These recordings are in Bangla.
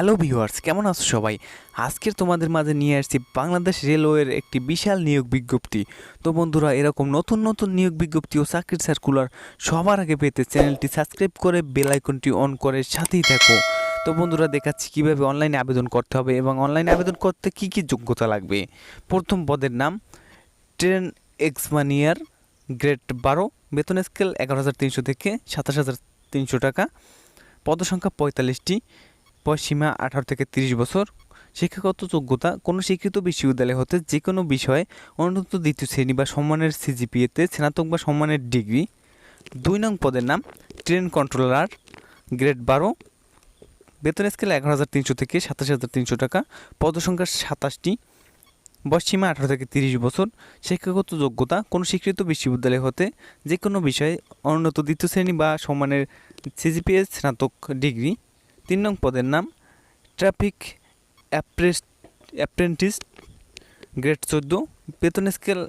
হ্যালো ভিউয়ার্স, কেমন আছো সবাই? আজকের তোমাদের মাঝে নিয়ে আসছি বাংলাদেশ রেলওয়ের একটি বিশাল নিয়োগ বিজ্ঞপ্তি। তো বন্ধুরা, এরকম নতুন নতুন নিয়োগ বিজ্ঞপ্তি ও চাকরির সার্কুলার সবার আগে পেতে চ্যানেলটি সাবস্ক্রাইব করে বেল আইকনটি অন করে সাথেই থাকো। তো বন্ধুরা, দেখাচ্ছি কীভাবে অনলাইনে আবেদন করতে হবে এবং অনলাইনে আবেদন করতে কি কি যোগ্যতা লাগবে। প্রথম পদের নাম ট্রেন এক্সমানিয়ার গ্রেড বারো, বেতন স্কেল এগারো হাজার তিনশো থেকে সাতাশ হাজার তিনশো টাকা পদসংখ্যা পঁয়তাল্লিশটি বয়সীমা আঠারো থেকে তিরিশ বছর। শিক্ষাগত যোগ্যতা কোনো স্বীকৃত বিশ্ববিদ্যালয় হতে যে কোনো বিষয়ে অন্তত দ্বিতীয় শ্রেণি বা সম্মানের সিজিপিএতে স্নাতক বা সম্মানের ডিগ্রি। দুই নং পদের নাম ট্রেন কন্ট্রোলার, গ্রেড বারো। বেতন স্কেল এগারো হাজার তিনশো থেকে সাতাশ হাজার তিনশো টাকা। পদসংখ্যা সাতাশটি। বয়সীমা আঠারো থেকে তিরিশ বছর। শিক্ষাগত যোগ্যতা কোনো স্বীকৃত বিশ্ববিদ্যালয় হতে যে কোনো বিষয়ে অনুন্নত দ্বিতীয় শ্রেণি বা সম্মানের সিজিপিএস স্নাতক ডিগ্রি। তিন নং পদের নাম ট্রাফিক অ্যাপ্রেন্টিস গ্রেড চোদ্দ, বেতন স্কেল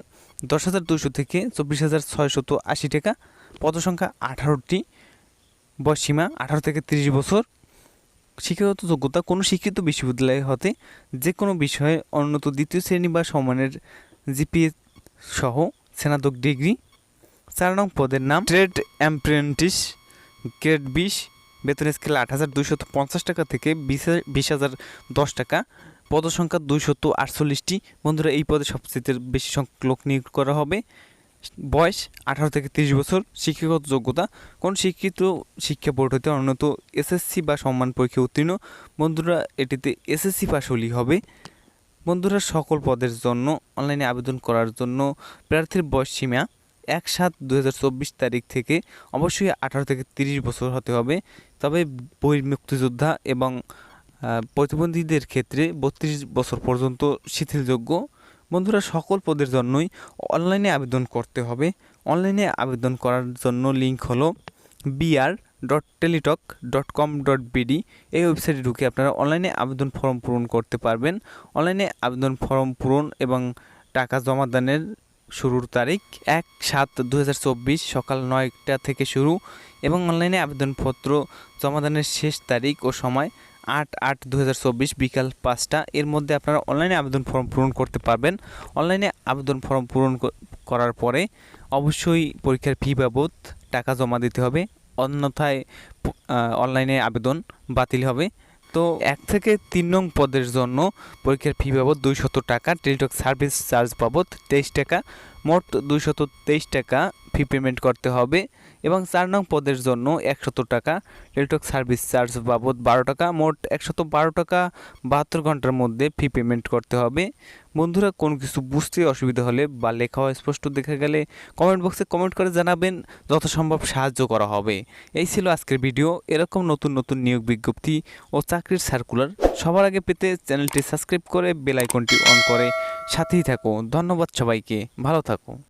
দশ হাজার দুশো থেকে চব্বিশ হাজার ছয়শত আশি টাকা, পদসংখ্যা আঠারোটি বয়সীমা আঠারো থেকে তিরিশ বছর। শিক্ষাগত যোগ্যতা কোনো স্বীকৃত বিশ্ববিদ্যালয় হতে যে কোনো বিষয়ে উন্নত দ্বিতীয় শ্রেণি বা সমানের জিপিএ সহ স্নাতক ডিগ্রি। চার নং পদের নাম ট্রেড অ্যাপ্রেন্টিস গ্রেড বিশ বেতন স্কেল আট হাজার দুইশত পঞ্চাশ টাকা থেকে বিশ হাজার- দশ টাকা। পদসংখ্যা দুইশত আটচল্লিশটি। বন্ধুরা, এই পদে সবচেয়ে বেশি সংখ্যক লোক নিয়োগ করা হবে। বয়স আঠারো থেকে তিরিশ বছর। শিক্ষাগত যোগ্যতা। কোন শিক্ষিত শিক্ষা বোর্ড হতে উন্নত এসএসসি বা সম্মান পরীক্ষা উত্তীর্ণ? বন্ধুরা, এটিতে এসএসসি পাস হলেই হবে। বন্ধুরা, সকল পদের জন্য, অনলাইনে আবেদন করার জন্য প্রার্থীর বয়স সীমা এক সাত দু তারিখ থেকে অবশ্যই আঠারো থেকে তিরিশ বছর হতে হবে। তবে বই মুক্তিযোদ্ধা এবং প্রতিবন্ধীদের ক্ষেত্রে বত্রিশ বছর পর্যন্ত শিথিলযোগ্য। বন্ধুরা, সকল পদের জন্যই অনলাইনে আবেদন করতে হবে। অনলাইনে আবেদন করার জন্য লিঙ্ক হলো BR dot Teletalk dot com dot BD এই ওয়েবসাইটে ঢুকে আপনারা অনলাইনে আবেদন ফর্ম পূরণ করতে পারবেন। অনলাইনে আবেদন ফর্ম পূরণ এবং টাকা জমা দানের শুরুর তারিখ এক সাত দু সকাল নয়টা থেকে শুরু এবং অনলাইনে আবেদনপত্র জমাদানের শেষ তারিখ ও সময় আট আট দু বিকাল পাঁচটা। এর মধ্যে আপনারা অনলাইনে আবেদন ফর্ম পূরণ করতে পারবেন। অনলাইনে আবেদন ফর্ম পূরণ করার পরে অবশ্যই পরীক্ষার ফি বাবদ টাকা জমা দিতে হবে। অন্যথায় অনলাইনে আবেদন বাতিল হবে। তো এক থেকে তিন নং পদের জন্য পরীক্ষার ফি বাবদ দুইশত টাকা টেলিটক সার্ভিস চার্জ বাবদ তেইশ টাকা, মোট দুইশত তেইশ টাকা ফি পেমেন্ট করতে হবে এবং চার নং পদের জন্য একশত টাকা। টেলিটক সার্ভিস চার্জ বাবদ বারো টাকা, মোট একশত বারো টাকা বাহাত্তর ঘণ্টার মধ্যে ফি পেমেন্ট করতে হবে। বন্ধুরা, কোনো কিছু বুঝতে অসুবিধা হলে বা লেখা স্পষ্ট দেখা গেলে কমেন্ট বক্সে কমেন্ট করে জানাবেন, যথাসম্ভব সাহায্য করা হবে। এই ছিল আজকের ভিডিও এরকম নতুন নতুন নিয়োগ বিজ্ঞপ্তি ও চাকরির সার্কুলার সবার আগে পেতে চ্যানেলটি সাবস্ক্রাইব করে বেল আইকনটি অন করে সাথেই থাকো ধন্যবাদ সবাইকে। ভালো থাকো